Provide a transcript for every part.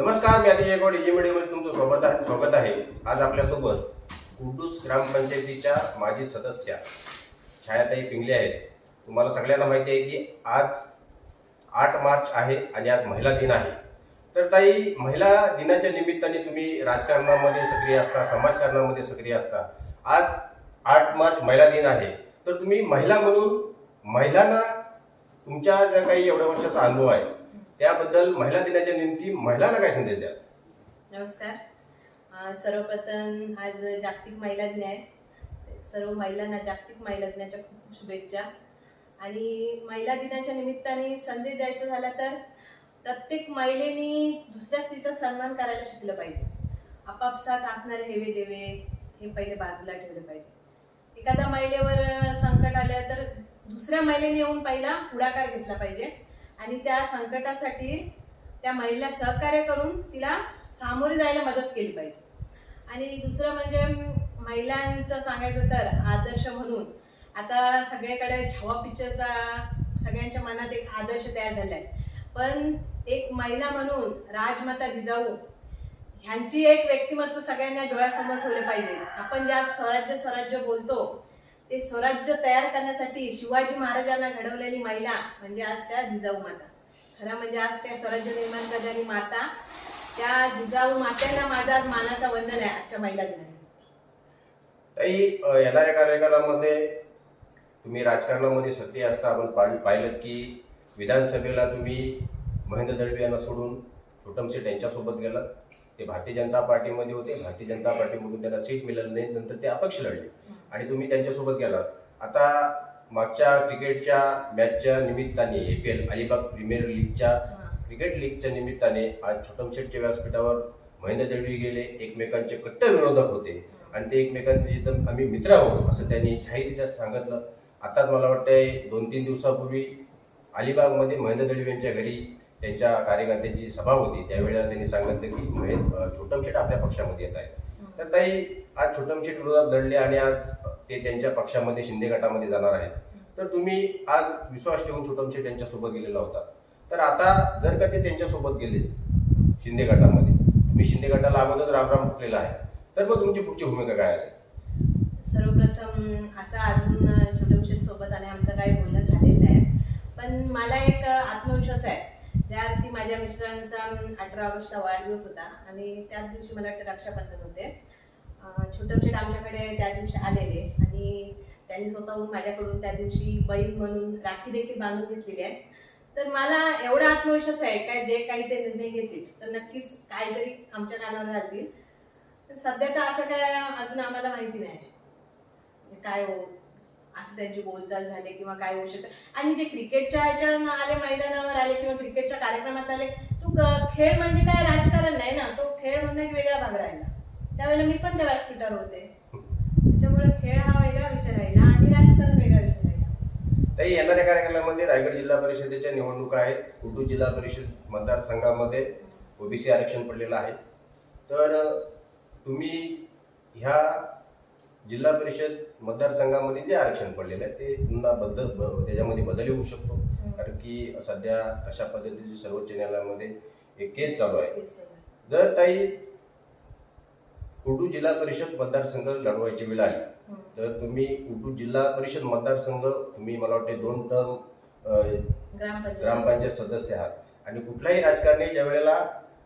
नमस्कार मी अतिशय गोड इजी मीडियामध्ये तुमचं स्वागत आहे स्वागत आहे. आज आपल्यासोबत कुंडूस ग्रामपंचायतीच्या माजी सदस्या छायाताई पिंगले आहेत. तुम्हाला सगळ्यांना माहिती आहे की आज आठ मार्च आहे आणि आज महिला दिन आहे. तर ताई महिला दिनाच्या निमित्ताने तुम्ही राजकारणामध्ये सक्रिय असता समाजकारणामध्ये सक्रिय असता. आज आठ मार्च महिला दिन आहे. तर तुम्ही महिला म्हणून महिलांना तुमच्या ज्या काही एवढ्या वर्षाचा अनुभव आहे त्याबद्दल महिला दिनाच्या निमित्ती महिलांना काय संदेश द्या नमस्कार. सर्वप्रथम आज जागतिक महिला दिन आहे सर्व महिलांना जागतिक महिला दिनाच्या खूप खूप शुभेच्छा. आणि महिला दिनाच्या निमित्ताने संदेश द्यायचा झाला तर प्रत्येक महिलेनी दुसऱ्या स्त्रीचा सन्मान करायला शिकलं पाहिजे. आपापसात असणारे हेवे देवे हे पहिले बाजूला ठेवले पाहिजे. एखाद्या महिलेवर संकट आलं तर दुसऱ्या महिलेने येऊन पहिला पुढाकार घेतला पाहिजे. आणि त्या संकटासाठी त्या महिलेला सहकार्य करून तिला सामोरे जायला मदत केली पाहिजे. आणि दुसरं म्हणजे महिलांचं सांगायचं तर आदर्श म्हणून आता सगळ्याकडे छावा पिक्चरचा सगळ्यांच्या मनात एक आदर्श तयार झाला आहे. पण एक महिला म्हणून राजमाता जिजाऊ ह्यांची एक व्यक्तिमत्व सगळ्यांना डोळ्यासमोर ठेवले पाहिजे. आपण ज्या स्वराज्य स्वराज्य बोलतो ते स्वराज्य तयार करण्यासाठी शिवाजी महाराजांना घडवलेली महिला म्हणजे आज त्या जिजाऊ माता. खरं म्हणजे आज त्या स्वराज्य निर्माण करणारी माता त्या जिजाऊ मात्यांना माझा आज मानाचा वंदन आहे आजच्या महिला दिनाने ताई अ, येणाऱ्या कार्यकालामध्ये तुम्ही राजकारणामध्ये सक्रिय असता. आपण पाहि- पाहिलं की विधानसभेला तुम्ही महेंद्र दळवी यांना सोडून छोटम शेट यांच्यासोबत गेलात. ते भारतीय जनता पार्टीमध्ये होते. भारतीय जनता पार्टीमधून त्यांना सीट मिळाली नाही. नंतर ते अपक्ष लढले. आणि तुम्ही त्यांच्यासोबत गेलात. आता मागच्या क्रिकेटच्या मॅचच्या निमित्ताने A P L Alibag premier लीगच्या क्रिकेट लीगच्या निमित्ताने आज छोटम शेटच्या व्यासपीठावर महेंद्र दळवी गेले एकमेकांचे कट्टर विरोधक होते. आणि ते एकमेकांचे जिथं आम्ही मित्र आहोत असं त्यांनी जाहीररित्या सांगितलं. आताच मला वाटतंय दोन तीन दिवसापूर्वी अलिबागमध्ये महेंद्र दळवी यांच्या घरी त्यांच्या कार्यकर्त्यांची सभा होती. त्यावेळेला त्यांनी सांगितलं की महेंद्र छोटम शेट आपल्या पक्षामध्ये येत आहे तर ताई आज छोटमशेट विरोधात लढले आणि आज ते त्यांच्या पक्षामध्ये शिंदे गटामध्ये जाणार आहेत. तर तुम्ही आज विश्वास ठेवून छोटमशेट यांच्यासोबत गेलेला होता. तर आता जर का ते त्यांच्यासोबत गेले शिंदे गटामध्ये तुम्ही शिंदे गटाला अगोदर रामराम फुटलेला आहे. तर मग तुमची पुढची भूमिका काय असेल? सर्वप्रथम असं अजून छोटमशेट सोबत आणि आमचं काही बोलणं झालेलं आहे. पण मला एक आत्मविश्वास आहे. ज्या अर्थी माझ्या मिस्टरांचा अठरा ऑगस्टला वाढदिवस होता आणि त्याच दिवशी मला वाटतं रक्षाबंधन होते. छोटे आमच्याकडे त्या दिवशी आलेले आणि त्यांनी स्वतःहून माझ्याकडून त्या दिवशी बैल म्हणून राखी देखील बांधून घेतलेली आहे. तर मला एवढा आत्मविश्वास आहे काय जे काही ते निर्णय घेतील तर नक्कीच काहीतरी आमच्या कानावर घालतील तर सध्या तर असं काय अजून आम्हाला माहिती नाही. म्हणजे काय हो असं त्यांची बोलचाल झाली किंवा काय होऊ शकतं. आणि जे क्रिकेटच्या ह्याच्या आले मैदानावर आले किंवा क्रिकेटच्या कार्यक्रमात आले तो खेळ म्हणजे काय राजकारण नाही ना तो खेळ म्हणजे एक वेगळा भाग राहिला. त्यावेळेला मी पण त्या व्यासपीठावर होते. त्याच्यामुळे खेळ हा वेगळा विषय राहिला आणि राजकारण वेगळा विषय राहिला. ताई येणाऱ्या कार्यक्रमामध्ये रायगड जिल्हा परिषदेच्या निवडणुका आहेत. कुटू जिल्हा परिषद मतदारसंघामध्ये ओबीसी आरक्षण पडलेलं आहे. तर तुम्ही ह्या जिल्हा परिषद मतदारसंघामध्ये जे आरक्षण पडलेलं आहे ते पुन्हा बदल त्याच्यामध्ये बदल होऊ शकतो. कारण की सध्या अशा पद्धतीची सर्वोच्च न्यायालयामध्ये एक केस चालू आहे. जर ताई कुटू जिल्हा परिषद मतदारसंघ लढवायची वेळ आली. तर तुम्ही कुटू जिल्हा परिषद मतदारसंघ तुम्ही मला वाटते दोन टर्म ग्रामपंचायत सदस्य आहात. आणि कुठलाही राजकारणी ज्या वेळेला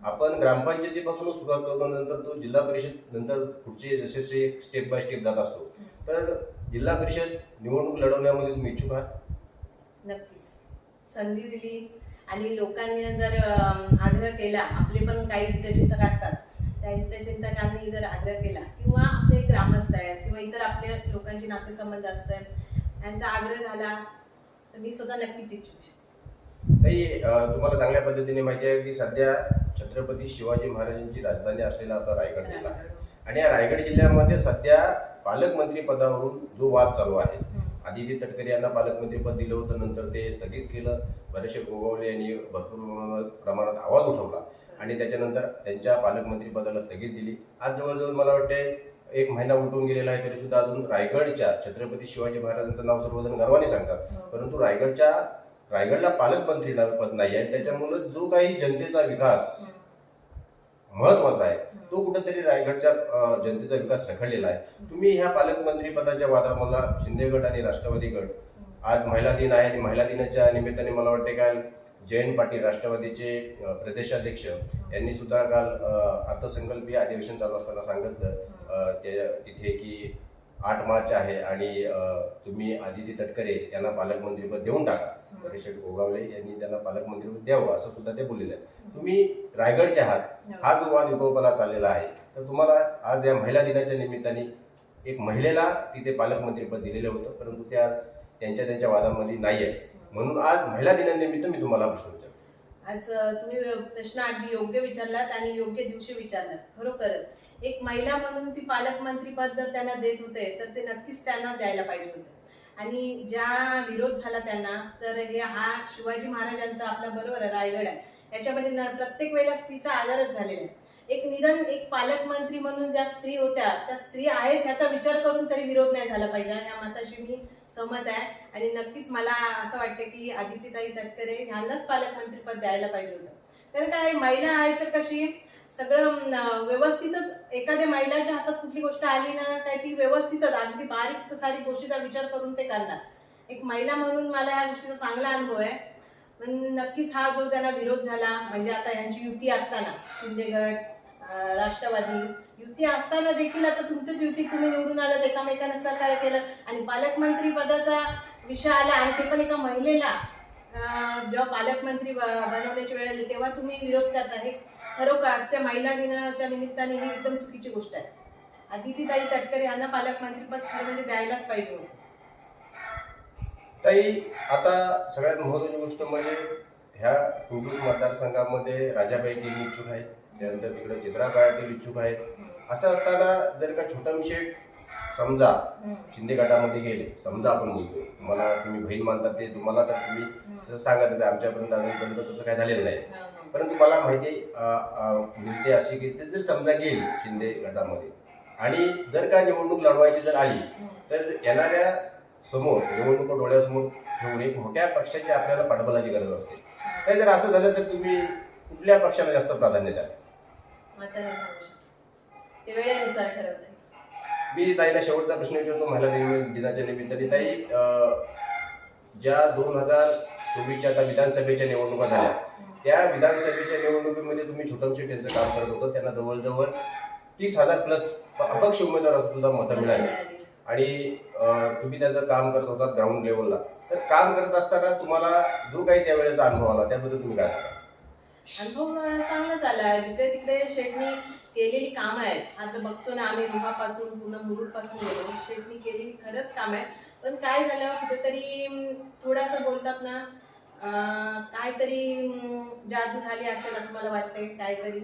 आपण ग्रामपंचायतीपासूनच सुरुवात करतो नंतर तो जिल्हा परिषद नंतर पुढचे जसे जसे स्टेप बाय स्टेप जात असतो. तर जिल्हा परिषद निवडणूक लढवण्यामध्ये तुम्ही इच्छुक आहात? नक्कीच. संधी दिली आणि लोकांनी जर आग्रह केला आपले पण काही हितचिंतक असतात. त्या हितचिंतकांनी जर आग्रह केला किंवा आपले ग्रामस्थ आहेत किंवा इतर आपल्या लोकांचे नातेसंबंध असतात यांचा आग्रह झाला तर मी सुद्धा नक्कीच इच्छुक ताई अं, तुम्हाला चांगल्या पद्धतीने माहिती आहे की सध्या छत्रपती शिवाजी महाराजांची राजधानी असलेला आपला रायगड जिल्हा. आहे आणि या रायगड जिल्ह्यामध्ये सध्या पालकमंत्री पदावरून जो वाद चालू आहे हम्म. आदिती तटकरे यांना पालकमंत्रीपद दिलं होतं नंतर ते स्थगित केलं. बरेचसे गोगावले यांनी भरपूर प्रमाणात आवाज उठवला. आणि त्याच्यानंतर त्यांच्या पालकमंत्री पदाला स्थगित दिली. आज जवळजवळ मला वाटते एक महिना उलटून गेलेला आहे तरी सुद्धा अजून रायगडच्या छत्रपती शिवाजी महाराजांचं नाव सर्वजण गर्वाने सांगतात. हो. परंतु रायगडच्या रायगडला पालकमंत्री पद नाही आहे त्याच्यामुळे जो काही जनतेचा विकास हम्म. महत्त्वाचा आहे तो कुठेतरी रायगडच्या जनतेचा विकास रखडलेला आहे. तुम्ही ह्या पालकमंत्री पदाच्या वादामध्ये शिंदे गट आणि राष्ट्रवादी गट आज महिला दिन आहे आणि महिला दिनाच्या निमित्ताने मला वाटते काल जयंत पाटील राष्ट्रवादीचे प्रदेशाध्यक्ष यांनी सुद्धा काल अर्थसंकल्पीय अधिवेशन चालू असताना सांगितलं ते तिथे की आठ मार्च आहे आणि तुम्ही आदिती तटकरे यांना पालकमंत्रीपद देऊन टाका. परिषद गोगावले यांनी त्यांना पालकमंत्रीपद द्यावं असं सुद्धा ते बोललेलं आहे तुम्ही रायगडचे आहात हा जो वाद विकोपाला चाललेला आहे तर तुम्हाला आज या महिला दिनाच्या निमित्ताने एक महिलेला तिथे पालकमंत्रीपद दिलेलं होतं परंतु ते आज त्यांच्या त्यांच्या वादामध्ये नाही आहे म्हणून आज महिला दिनानिमित्त मी तुम्हाला प्रश्न विचारतो. आज तुम्ही प्रश्न अगदी योग्य विचारलात आणि योग्य दिवशी विचारलात. खरोखरच. एक महिला म्हणून ती पालकमंत्री पद जर त्यांना देत होते तर ते नक्कीच त्यांना द्यायला पाहिजे होते. आणि ज्या विरोध झाला त्यांना तर हे हा शिवाजी महाराजांचा आपला बरोबर रायगड आहे. याच्यामध्ये प्रत्येक वेळेला स्त्रीचा आदरच झालेला आहे. एक निदान एक पालकमंत्री म्हणून ज्या स्त्री होत्या त्या स्त्री आहेत ह्याचा विचार करून तरी विरोध नाही झाला पाहिजे. या माताशी मी सहमत आहे. आणि नक्कीच मला असं वाटतं की आदित्यताई तटकरे ह्यांनाच पालकमंत्रीपद द्यायला पाहिजे होतं. कारण काय महिला आहे तर कशी सगळं व्यवस्थितच एखाद्या महिलाच्या हातात कुठली गोष्ट आली ना काय ती व्यवस्थितच अगदी बारीक सारी गोष्टीचा विचार करून ते करणार. एक महिला म्हणून मला ह्या गोष्टीचा चांगला अनुभव आहे. पण नक्कीच हा जो त्यांना विरोध झाला म्हणजे आता यांची युती असताना शिंदेगड राष्ट्रवादी. युती असताना देखील आता तुमचंच युती तुम्ही निवडून आलं एकामेकांना सहकार्य केलं आणि पालकमंत्री पदाचा विषय आला आणि ते पण एका महिलेला जेव्हा पालकमंत्री बनवण्याची वेळ आली तेव्हा तुम्ही विरोध करता. हे खरोखर आजच्या महिला दिनाच्या निमित्ताने ही एकदम चुकीची गोष्ट आहे. आदितीताई तटकरे यांना पालकमंत्रीपद खरं म्हणजे द्यायलाच पाहिजे होतं. ताई आता सगळ्यात महत्वाची गोष्ट म्हणजे ह्या कुंडूस मतदारसंघामध्ये राजाबाई गेली इच्छुक आहेत. त्यानंतर तिकडे चित्रा पाटील इच्छुक आहेत. असं असताना जर का छोटा शेठ समजा शिंदे गटामध्ये गेले समजा आपण बोलतो तुम्हाला तुम्ही बहीण मानतात ते तुम्हाला तर तुम्ही जसं सांगत होते आमच्यापर्यंत अजूनपर्यंत तसं काय झालेलं नाही. परंतु मला माहिती मिळते अशी की ते जर समजा गेली शिंदे गटामध्ये आणि जर का निवडणूक लढवायची जर आली तर येणाऱ्या समोर निवडणूक डोळ्यासमोर ठेवून एक मोठ्या पक्षाची आपल्याला पाठबलाची गरज असते. काही जर असं झालं तर तुम्ही कुठल्या पक्षाला जास्त प्राधान्य द्याल? आता नाही सांगू शकत. ते वेळेनुसार मी ताईला शेवटचा प्रश्न विचारतो महिला दिन- दिनाच्या निमित्ताने ताई अं, ज्या दोन हजार चोवीसच्या आता विधानसभेच्या निवडणुका झाल्या त्या विधानसभेच्या निवडणुकीमध्ये तुम्ही छोटम शेट यांचं काम करत होतं त्यांना जवळजवळ तीस हजार प्लस अपक्ष उमेदवार सुद्धा मतं मिळाली. आणि अं, तुम्ही त्याचं काम करत होता ग्राउंड लेवलला तर काम करत असताना तुम्हाला जो काही त्यावेळेचा अनुभव आला त्याबद्दल तुम्ही काय सांगा अनुभव अं, चांगलाच आला जिकडे तिकडे शेटणी केलेली कामं आहेत. आता बघतो ना आम्ही रुहापासून पूर्ण मुरुडपासून गेलो. शेटणी केलेली खरंच काम आहे पण काय झालं कुठेतरी थोडासा थोडंसं बोलतात ना काहीतरी जादू झाली असेल असं मला वाटतंय काहीतरी.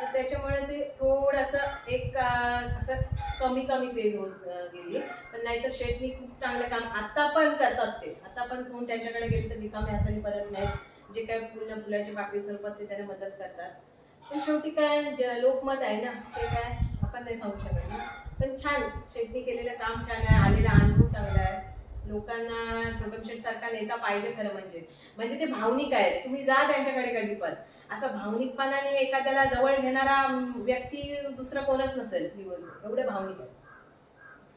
तर त्याच्यामुळे ते थोडंसं एक असं कमी कमी क्रेज होत गेली. पण नाहीतर शेटनी खूप चांगलं काम आता पण करतात ते. आता पण कोण त्यांच्याकडे गेले तर रिकामे हाताने परत नाहीत. जे काय पूर्ण फुलाची पाकळी स्वरूपात ते त्यांना मदत करतात. पण शेवटी काय लोकमत आहे ना ते काय आपण नाही सांगू शकत ना. पण छान शेटनी केलेलं काम छान आहे आलेला अनुभव चांगला आहे. लोकांना छोटम शेट सारखा नेता पाहिजे खरं म्हणजे. म्हणजे ते भावनिक आहेत. तुम्ही जा त्यांच्याकडे कधी पण. असं भावनिकपणाने एखाद्याला जवळ घेणारा व्यक्ती दुसरा कोणच नसेल निवडणूक एवढे भावनिक आहे.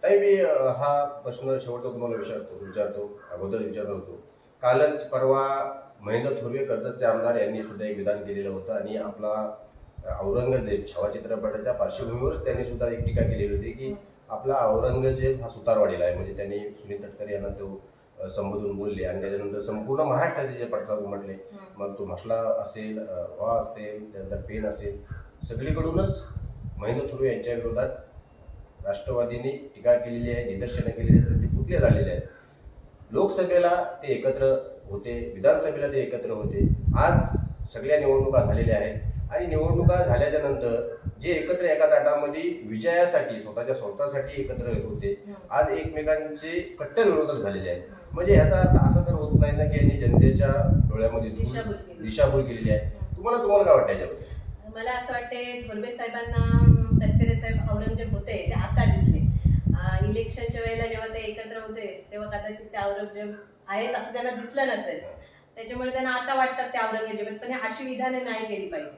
ताई मी हा प्रश्न शेवटचा तुम्हाला विचारतो विचारतो अगोदर विचारत होतो. कालच परवा महेंद्र थोरवे कर्जतचे आमदार यांनी सुद्धा एक विधान केलेलं होतं आणि आपला औरंगजेब छावा चित्रपटाच्या पार्श्वभूमीवरच त्यांनी सुद्धा एक टीका केलेली होती की आपला औरंगजेब हा सुतारवाडीला आहे. म्हणजे त्यांनी सुनील तटकरे यांना तो संबोधून बोलले आणि त्याच्यानंतर संपूर्ण महाराष्ट्राचे जे पडसाद उमटले. मग तो म्हसला असेल वा असेल त्यानंतर पेन असेल सगळीकडूनच महेंद्र थोरवे यांच्या विरोधात राष्ट्रवादीने टीका केलेली आहे निदर्शनं केलेली आहेत तर ते पुतले झालेले आहेत? लोकसभेला ते एकत्र होते विधानसभेला ते एकत्र होते. आज सगळ्या निवडणुका झालेल्या आहेत. आणि निवडणुका झाल्याच्यानंतर जे एकत्र एका ताटामध्ये विजयासाठी स्वतःच्या स्वतःसाठी एकत्र येत होते आज एकमेकांचे कट्टर विरोधक झालेले आहेत. म्हणजे ह्याचा अर्थ असं तर होत नाही ना की यांनी जनतेच्या डोळ्यामध्ये दिशाभूल केली. दिशाभूल केलेली आहे. तुम्हाला तुम्हाला काय वाटतं याच्याबद्दल? मला असं वाटते थोरवे साहेबांना तटकरे साहेब औरंगजेब होते ते आता दिसले. इलेक्शनच्या वेळेला जेव्हा ते एकत्र होते तेव्हा कदाचित ते औरंगजेब आहेत असं त्यांना दिसलं नसेल. त्याच्यामुळे त्यांना आता वाटतात ते औरंगजेब आहेत पण अशी विधाने नाही केली पाहिजे.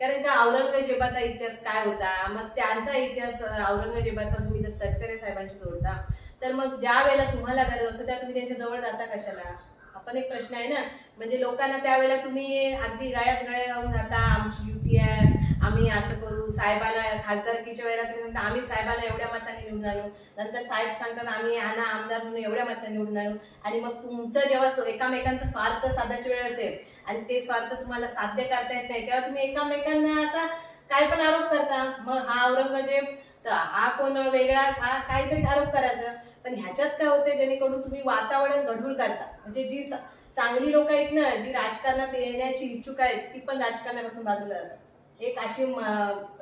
कारण का औरंगजेबाचा इतिहास काय होता? मग त्यांचा इतिहास औरंगजेबाचा तुम्ही जर तटकरे साहेबांशी जोडता तर मग ज्या वेळेला तुम्हाला गरज असते त्या तुम्ही त्यांच्या जवळ जाता कशाला? हा पण एक प्रश्न आहे ना? म्हणजे लोकांना त्यावेळेला तुम्ही अगदी गाळ्यात गाळे जाऊन जाता आमची युती आहे आम्ही असं करू साहेबाला खासदारकीच्या वेळेला तुम्ही सांगता आम्ही साहेबाला एवढ्या मताने निवडून आलो. नंतर साहेब सांगतात आम्ही यांना आमदार म्हणून एवढ्या मताने निवडून आलो. आणि मग तुमचं जेव्हा एकामेकांचा स्वार्थ साधायची वेळ होते आणि ते स्वार्थ तुम्हाला साध्य करता येत नाही. तेव्हा तुम्ही एकामेकांना असा काय पण आरोप करता. मग हा औरंगजेब तर हा कोण वेगळाच हा काहीतरी आरोप करायचं. पण ह्याच्यात काय होते जेणेकरून तुम्ही वातावरण गढूळ करता म्हणजे जी चांगली लोक आहेत ना जी राजकारणात येण्याची इच्छुक आहेत ती पण राजकारणापासून बाजूला जातात. एक अशी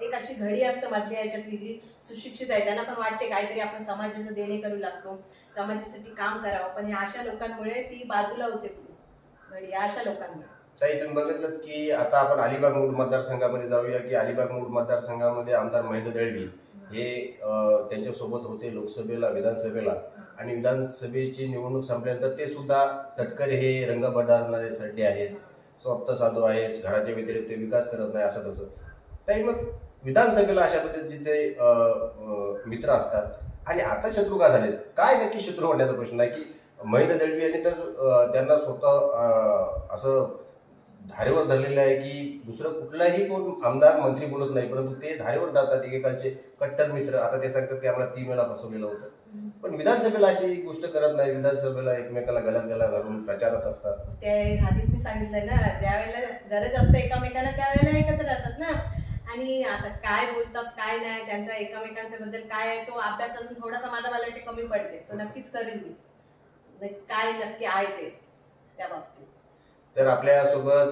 एक अशी घडी असतं माझ्या याच्यातली जी सुशिक्षित आहे. त्यांना पण वाटते काहीतरी आपण समाजाचं देणे करू लागतो. समाजासाठी काम करावं. पण या अशा लोकांमुळे ती बाजूला होते. घडी या अशा लोकांमुळे. ताई तुम्ही बघितलं की आता आपण अलिबाग मूळ मतदारसंघामध्ये जाऊया की अलिबाग मूळ मतदारसंघामध्ये आमदार महेंद्र दळवी हे त्यांच्यासोबत होते लोकसभेला विधानसभेला. आणि विधानसभेची निवडणूक संपल्यानंतर ते सुद्धा तटकरे हे रंग बदलणाऱ्यासाठी आहेत. स्वप्त साधू आहे घराच्या व्यतिरिक्त ते विकास करत नाही असं तसं. ताई मग विधानसभेला अशा पद्धतीचे ते मित्र असतात आणि आता शत्रू का झाले काय नक्की शत्रू होण्याचा प्रश्न आहे की महेंद्र दळवी यांनी तर त्यांना स्वतः असं धारेवर धरलेलं आहे की दुसरं कुठलाही कोण आमदार मंत्री बोलत नाही परंतु ते धारेवर धरतात एकेकांचे कट्टर मित्र. आता ते सांगतात की आम्हाला तीन वेळा फसवलेलं होतं. पण विधानसभेला अशी गोष्ट करत नाही. विधानसभेला एकमेकाला गलात गला घालून प्रचारात असतात. ते आधीच मी सांगितलं ना ज्या वेळेला गरज असते एकामेकांना त्यावेळेला एकत्र राहतात ना. आणि आता काय बोलतात काय नाही त्यांचा एकामेकांच्या बद्दल काय आहे तो अभ्यास अजून थोडासा माझा मला वाटते कमी पडते. तो नक्कीच करेल मी. म्हणजे काय नक्की आहे ते त्या बाबतीत. तर आपल्यासोबत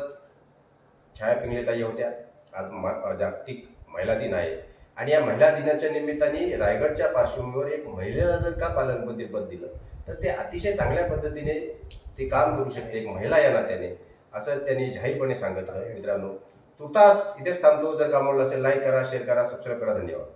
छाया पिंगलेताई होत्या. आज मा- जागतिक महिला दिन आहे. आणि या महिला दिनाच्या निमित्ताने रायगडच्या पार्श्वभूमीवर एक महिलेला जर का पालकमंत्री पद दिलं तर ते अतिशय चांगल्या पद्धतीने ते काम करू शकते एक महिला या नात्याने. असं त्यांनी जाहीरपणे सांगत आहे. मित्रांनो तुर्तास इथेच थांबतो. जर कामावलं असेल लाईक करा शेअर करा सबस्क्राईब करा. धन्यवाद.